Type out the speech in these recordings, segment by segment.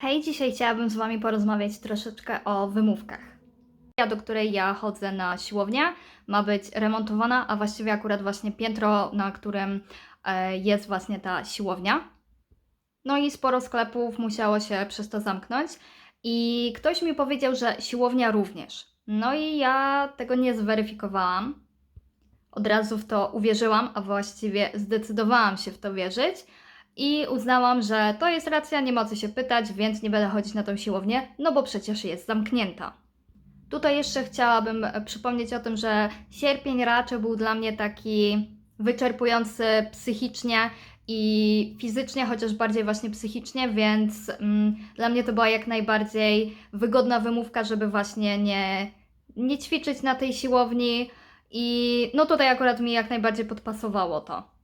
Hej, dzisiaj chciałabym z Wami porozmawiać troszeczkę o wymówkach. Ja, do której ja chodzę na siłownię, ma być remontowana, a właściwie akurat właśnie piętro, na którym e, jest właśnie ta siłownia. No i sporo sklepów musiało się przez to zamknąć i ktoś mi powiedział, że siłownia również. No i ja tego nie zweryfikowałam. Od razu w to uwierzyłam, a właściwie zdecydowałam się w to wierzyć i uznałam, że to jest racja, nie ma co się pytać, więc nie będę chodzić na tą siłownię, no bo przecież jest zamknięta. Tutaj jeszcze chciałabym e, przypomnieć o tym, że sierpień raczej był dla mnie taki wyczerpujący psychicznie i fizycznie, chociaż bardziej właśnie psychicznie, więc mm, dla mnie to była jak najbardziej wygodna wymówka, żeby właśnie nie, nie ćwiczyć na tej siłowni i no tutaj akurat mi jak najbardziej podpasowało to.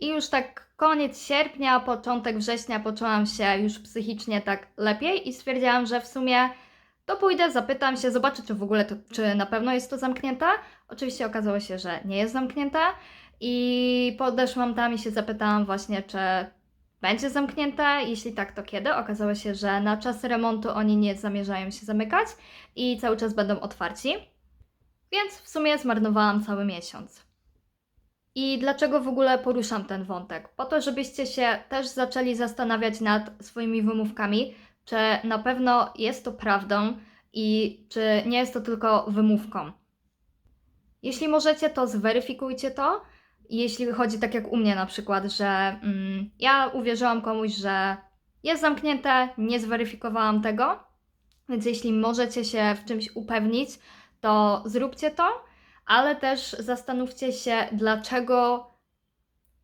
I już tak koniec sierpnia, początek września poczułam się już psychicznie tak lepiej i stwierdziłam, że w sumie to pójdę, zapytam się, zobaczę, czy w ogóle to, czy na pewno jest to zamknięte. Oczywiście okazało się, że nie jest zamknięte i podeszłam tam i się zapytałam właśnie, czy będzie zamknięte, jeśli tak, to kiedy. Okazało się, że na czas remontu oni nie zamierzają się zamykać i cały czas będą otwarci. Więc w sumie zmarnowałam cały miesiąc. I dlaczego w ogóle poruszam ten wątek? Po to, żebyście się też zaczęli zastanawiać nad swoimi wymówkami, czy na pewno jest to prawdą i czy nie jest to tylko wymówką. Jeśli możecie, to zweryfikujcie to. Jeśli chodzi tak jak u mnie na przykład, że mm, ja uwierzyłam komuś, że jest zamknięte, nie zweryfikowałam tego, więc jeśli możecie się w czymś upewnić, to zróbcie to ale też zastanówcie się, dlaczego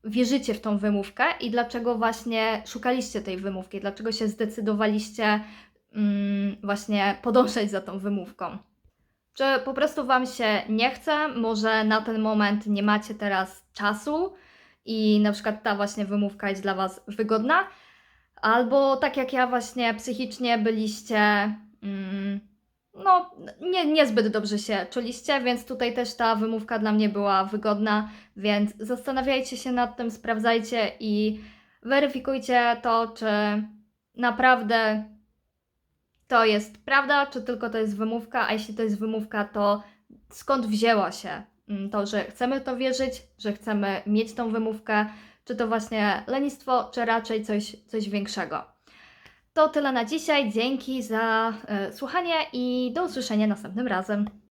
wierzycie w tą wymówkę i dlaczego właśnie szukaliście tej wymówki, dlaczego się zdecydowaliście mm, właśnie podążać za tą wymówką. Czy po prostu Wam się nie chce, może na ten moment nie macie teraz czasu i na przykład ta właśnie wymówka jest dla Was wygodna, albo tak jak ja właśnie psychicznie byliście. Mm, no, nie, niezbyt dobrze się czuliście, więc tutaj też ta wymówka dla mnie była wygodna, więc zastanawiajcie się nad tym, sprawdzajcie i weryfikujcie to, czy naprawdę to jest prawda, czy tylko to jest wymówka, a jeśli to jest wymówka, to skąd wzięła się mm, to, że chcemy to wierzyć, że chcemy mieć tą wymówkę, czy to właśnie lenistwo, czy raczej coś, coś większego. To tyle na dzisiaj. Dzięki za e, słuchanie i do usłyszenia następnym razem.